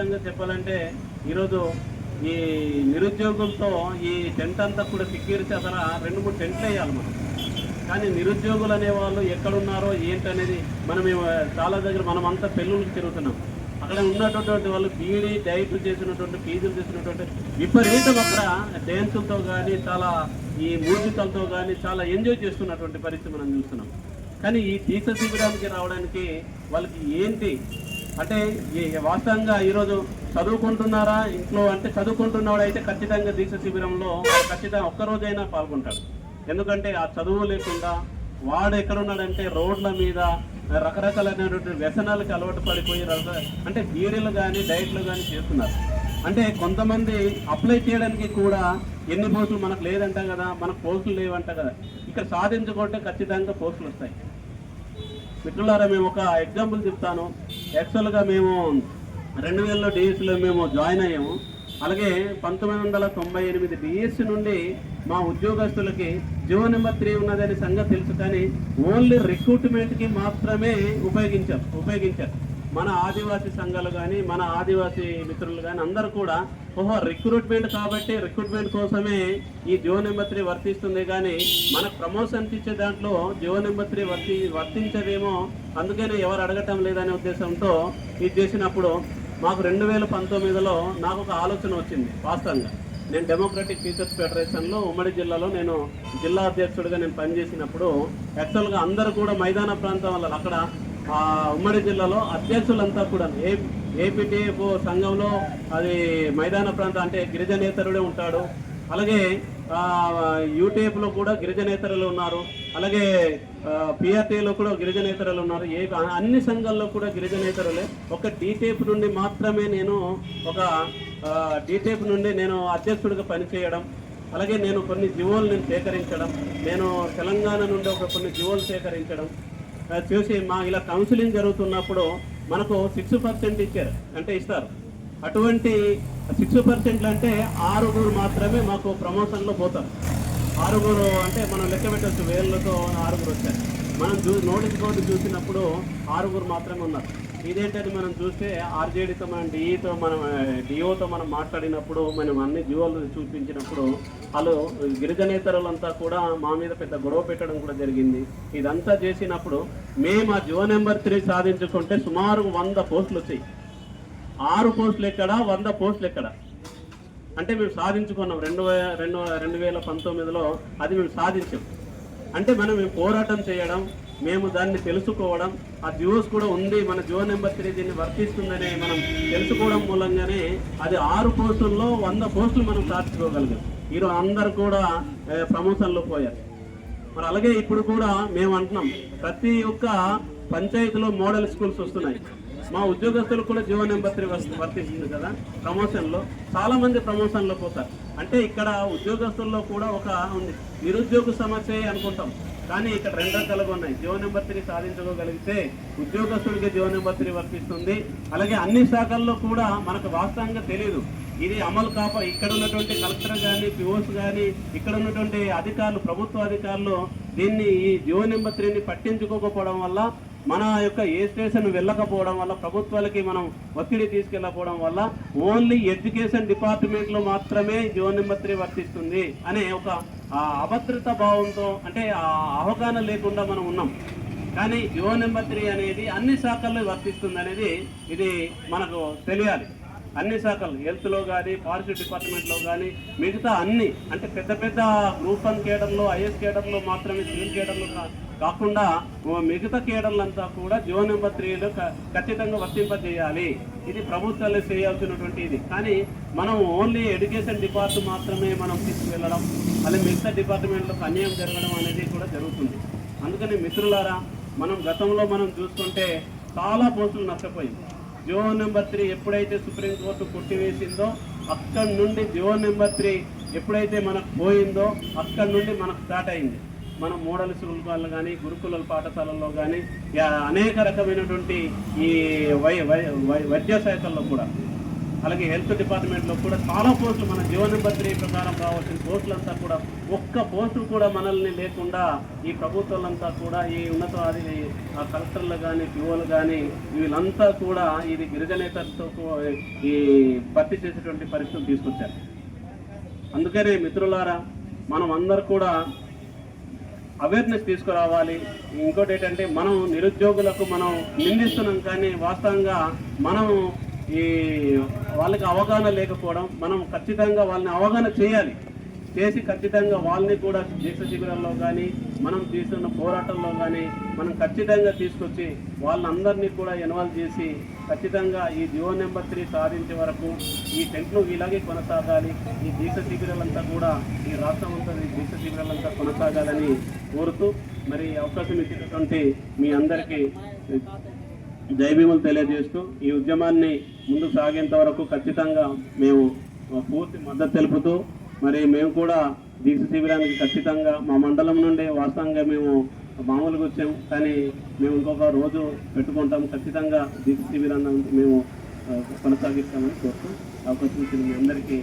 చెప్పాలంటే ఈరోజు ఈ నిరుద్యోగులతో ఈ టెంట్ అంతా కూడా సెక్యూరిటీ అసలు రెండు మూడు టెంట్లు వేయాలి మనం. కానీ నిరుద్యోగులు అనేవాళ్ళు ఎక్కడున్నారో ఏంటనేది మనం చాలా దగ్గర మనం అంతా పెళ్ళిళ్ళకి తిరుగుతున్నాం. అక్కడ ఉన్నటువంటి వాళ్ళు బీడీ డైట్లు చేసినటువంటి ఫీజులు చేసినటువంటి విపరీతం అక్కడ డ్యాన్సులతో కానీ చాలా ఈ మ్యూజికల్తో కానీ చాలా ఎంజాయ్ చేస్తున్నటువంటి పరిస్థితి మనం చూస్తున్నాం. కానీ ఈ తీర్థ శిబిరానికి రావడానికి వాళ్ళకి ఏంటి అంటే వాస్తవంగా ఈరోజు చదువుకుంటున్నారా? ఇంట్లో అంటే చదువుకుంటున్నవాడు అయితే ఖచ్చితంగా దీక్ష శిబిరంలో ఖచ్చితంగా ఒక్కరోజైనా పాల్గొంటాడు. ఎందుకంటే ఆ చదువు లేకుండా వాడు ఎక్కడున్నాడంటే రోడ్ల మీద రకరకాలైనటువంటి వ్యసనాలకు అలవాటు పడిపోయి అంటే బీడీలు కానీ డైట్లు కానీ చేస్తున్నారు. అంటే కొంతమంది అప్లై చేయడానికి కూడా ఎన్ని పోస్టులు మనకు లేదంట కదా మనకు పోస్టులు లేవంట కదా. ఇక్కడ సాధించుకుంటే ఖచ్చితంగా పోస్టులు వస్తాయి. మిత్రులారా మేము ఒక ఎగ్జాంపుల్ చెప్తాను. యాక్చువల్గా మేము రెండు వేలలో డిఎస్సిలో మేము జాయిన్ అయ్యాము. అలాగే పంతొమ్మిది వందల తొంభై ఎనిమిది డిఎస్సి నుండి మా ఉద్యోగస్తులకి జియో నెంబర్ త్రీ ఉన్నదనే సంగతి తెలుసు కానీ ఓన్లీ రిక్రూట్మెంట్కి మాత్రమే ఉపయోగించారు ఉపయోగించారు. మన ఆదివాసీ సంఘాలు కానీ మన ఆదివాసీ మిత్రులు కానీ అందరూ కూడా ఓహో రిక్రూట్మెంట్ కాబట్టి రిక్రూట్మెంట్ కోసమే ఈ జియో నెంబర్ త్రీ వర్తిస్తుంది కానీ మనకు ప్రమోషన్స్ ఇచ్చే దాంట్లో జియో నెంబర్ త్రీ వర్తి వర్తించదేమో అందుకనే ఎవరు అడగటం లేదనే ఉద్దేశంతో ఇది చేసినప్పుడు మాకు రెండు వేల పంతొమ్మిదిలో నాకు ఒక ఆలోచన వచ్చింది వాస్తవంగా. నేను డెమోక్రటిక్ టీచర్స్ ఫెడరేషన్లో ఉమ్మడి జిల్లాలో నేను జిల్లా అధ్యక్షుడిగా నేను పనిచేసినప్పుడు యాక్చువల్గా అందరూ కూడా మైదాన ప్రాంతం వల్ల అక్కడ ఉమ్మడి జిల్లాలో అధ్యక్షులంతా కూడా ఏ ఏపీటీఎఫ్ సంఘంలో అది మైదాన ప్రాంతం అంటే గిరిజనేతరుడే ఉంటాడు. అలాగే యూటీఎఫ్లో కూడా గిరిజనేతరులు ఉన్నారు. అలాగే పిఆర్టీలో కూడా గిరిజనేతరులు ఉన్నారు. ఏ అన్ని సంఘాల్లో కూడా గిరిజనేతరులే ఒక డీటేప్ నుండి మాత్రమే నేను ఒక డీటేప్ నుండి నేను అధ్యక్షుడిగా పనిచేయడం. అలాగే నేను కొన్ని జీవోలు నేను సేకరించడం. నేను తెలంగాణ నుండి ఒక కొన్ని జీవోలు సేకరించడం. చూసి మా ఇలా కౌన్సిలింగ్ జరుగుతున్నప్పుడు మనకు సిక్స్ పర్సెంట్ ఇచ్చారు. అంటే ఇస్తారు. అటువంటి సిక్స్ పర్సెంట్లు అంటే ఆరుగురు మాత్రమే మాకు ప్రమోషన్లో పోతారు. ఆరుగురు అంటే మనం లెక్క పెట్టవచ్చు వేళ్ళతో ఆరుగురు వచ్చారు. మనం చూ నోటీస్ బోర్డు చూసినప్పుడు ఆరుగురు మాత్రమే ఉన్నారు. ఇదేంటని మనం చూస్తే ఆర్జేడీతో మనం డిఈతో మనం డిఓతో మనం మాట్లాడినప్పుడు మనం అన్ని జీవోలు చూపించినప్పుడు వాళ్ళు గిరిజనేతరులంతా కూడా మా మీద పెద్ద గొడవ పెట్టడం కూడా జరిగింది. ఇదంతా చేసినప్పుడు మేము ఆ జియో నెంబర్ త్రీ సాధించుకుంటే సుమారు వంద పోస్టులు వచ్చాయి. ఆరు పోస్టులు ఎక్కడ వంద పోస్టులు ఎక్కడ? అంటే మేము సాధించుకున్నాం. రెండు రెండు రెండు వేల పంతొమ్మిదిలో అది మేము సాధించాం. అంటే మనం పోరాటం చేయడం మేము దాన్ని తెలుసుకోవడం ఆ జియోస్ కూడా ఉంది మన జియో నెంబర్ త్రీ దీన్ని వర్తిస్తుందని మనం తెలుసుకోవడం మూలంగానే అది ఆరు పోస్టుల్లో వంద పోస్టులు మనం సాధించుకోగలిగాం ఈరోజు అందరు కూడా ప్రమోషన్లో పోయారు. మరి అలాగే ఇప్పుడు కూడా మేము అంటున్నాం ప్రతి ఒక్క పంచాయతీలో మోడల్ స్కూల్స్ వస్తున్నాయి. మా ఉద్యోగస్తులు కూడా జీవో నెంబర్ త్రీ వస్తు- వర్తిస్తుంది కదా. ప్రమోషన్లో చాలామంది ప్రమోషన్లో పోతారు. అంటే ఇక్కడ ఉద్యోగస్తుల్లో కూడా ఒక ఉంది. నిరుద్యోగ సమస్య అనుకుంటాం. కానీ ఇక్కడ రెండు రకాలుగా ఉన్నాయి. జీవో నెంబర్ త్రీ సాధించుకోగలిగితే ఉద్యోగస్తుడికి జీవో నెంబర్ త్రీ వర్తిస్తుంది. అలాగే అన్ని శాఖల్లో కూడా మనకు వాస్తవంగా తెలియదు ఇది అమలు కాప ఇక్కడ ఉన్నటువంటి కలెక్టర్ కానీ పిఓస్ కానీ ఇక్కడ ఉన్నటువంటి అధికారులు ప్రభుత్వ అధికారులు దీన్ని ఈ జీవో నెంబర్ త్రీని పట్టించుకోకపోవడం వల్ల మన యొక్క ఏ స్టేషన్ వెళ్ళకపోవడం వల్ల ప్రభుత్వాలకి మనం ఒత్తిడి తీసుకెళ్ళకపోవడం వల్ల ఓన్లీ ఎడ్యుకేషన్ డిపార్ట్మెంట్లో మాత్రమే జియో నెంబర్ త్రీ వర్తిస్తుంది అనే ఒక అభద్రత భావంతో అంటే అవగాహన లేకుండా మనం ఉన్నాం. కానీ జియో నెంబర్ త్రీ అనేది అన్ని శాఖల్లో వర్తిస్తుంది అనేది ఇది మనకు తెలియాలి. అన్ని శాఖలు హెల్త్లో కానీ ఫారెస్ట్ డిపార్ట్మెంట్లో కానీ మిగతా అన్ని అంటే పెద్ద పెద్ద గ్రూప్ వన్ కేడర్లో ఐఎస్ కేడర్లో మాత్రమే సివిల్ కేడర్లో కాకుండా మిగతా కేడర్లంతా కూడా జియో నెంబర్ త్రీలో క- ఖచ్చితంగా వర్తింపజేయాలి. ఇది ప్రభుత్వాలు చేయాల్సినటువంటి ఇది. కానీ మనం ఓన్లీ ఎడ్యుకేషన్ డిపార్ట్మెంట్ మాత్రమే మనం తీసుకువెళ్ళడం అలాగే మిగతా డిపార్ట్మెంట్లకు అన్యాయం జరగడం అనేది కూడా జరుగుతుంది. అందుకని మిత్రులారా మనం గతంలో మనం చూసుకుంటే చాలా పోస్టులు నష్టపోయింది జియో నెంబర్ త్రీ ఎప్పుడైతే సుప్రీంకోర్టు కొట్టివేసిందో అక్కడి నుండి జియో నెంబర్ త్రీ ఎప్పుడైతే మనకు పోయిందో అక్కడి నుండి మనకు స్టార్ట్ అయింది. మనం మోడల్ స్కూల్ కానీ గురుకుల పాఠశాలల్లో కానీ అనేక రకమైనటువంటి ఈ వై వై వై- వైద్య శాఖల్లో కూడా. అలాగే హెల్త్ డిపార్ట్మెంట్లో కూడా చాలా పోస్టులు మన జీవన నెంబర్ త్రీ ప్రకారం రావాల్సిన పోస్టులంతా కూడా ఒక్క పోస్టు కూడా మనల్ని లేకుండా ఈ ప్రభుత్వాలంతా కూడా ఈ ఉన్నత ఆ కలెక్టర్లు కానీ పిఓలు కానీ వీళ్ళంతా కూడా ఇది గిరిజనేతలతో ఈ భర్తీ చేసేటువంటి పరిస్థితులు తీసుకొచ్చారు. అందుకనే మిత్రులారా మనం అందరు కూడా అవేర్నెస్ తీసుకురావాలి. ఇంకోటి ఏంటంటే మనం నిరుద్యోగులకు మనం నిందిస్తున్నాం కానీ వాస్తవంగా మనం ఈ వాళ్ళకి అవగాహన లేకపోవడం మనం ఖచ్చితంగా వాళ్ళని అవగాహన చేయాలి. చేసి ఖచ్చితంగా వాళ్ళని కూడా దీక్ష శిబిరాల్లో కానీ మనం చేస్తున్న పోరాటంలో కానీ మనం ఖచ్చితంగా తీసుకొచ్చి వాళ్ళందరినీ కూడా ఇన్వాల్వ్ చేసి ఖచ్చితంగా ఈ జియో నెంబర్ త్రీ సాధించే వరకు ఈ టెంట్లు ఇలాగే కొనసాగాలి. ఈ దీక్ష శిబిరాలంతా కూడా ఈ రాష్ట్రం అంతా ఈ దీక్ష శిబిరాలంతా కొనసాగాలని కోరుతూ మరి అవకాశం ఇచ్చినటువంటి మీ అందరికీ జైభీములు తెలియజేస్తూ ఈ ఉద్యమాన్ని ముందు సాగేంత వరకు ఖచ్చితంగా మేము పూర్తి మద్దతు తెలుపుతూ మరి మేము కూడా దీక్ష శిబిరానికి ఖచ్చితంగా మా మండలం నుండి వాస్తవంగా మేము మామూలుగా వచ్చాము కానీ మేము ఇంకొక రోజు పెట్టుకుంటాం. ఖచ్చితంగా దీక్ష శిబిరాన్ని మేము కొనసాగిస్తామని కోరుతూ అవకాశం ఇచ్చిన మీ అందరికీ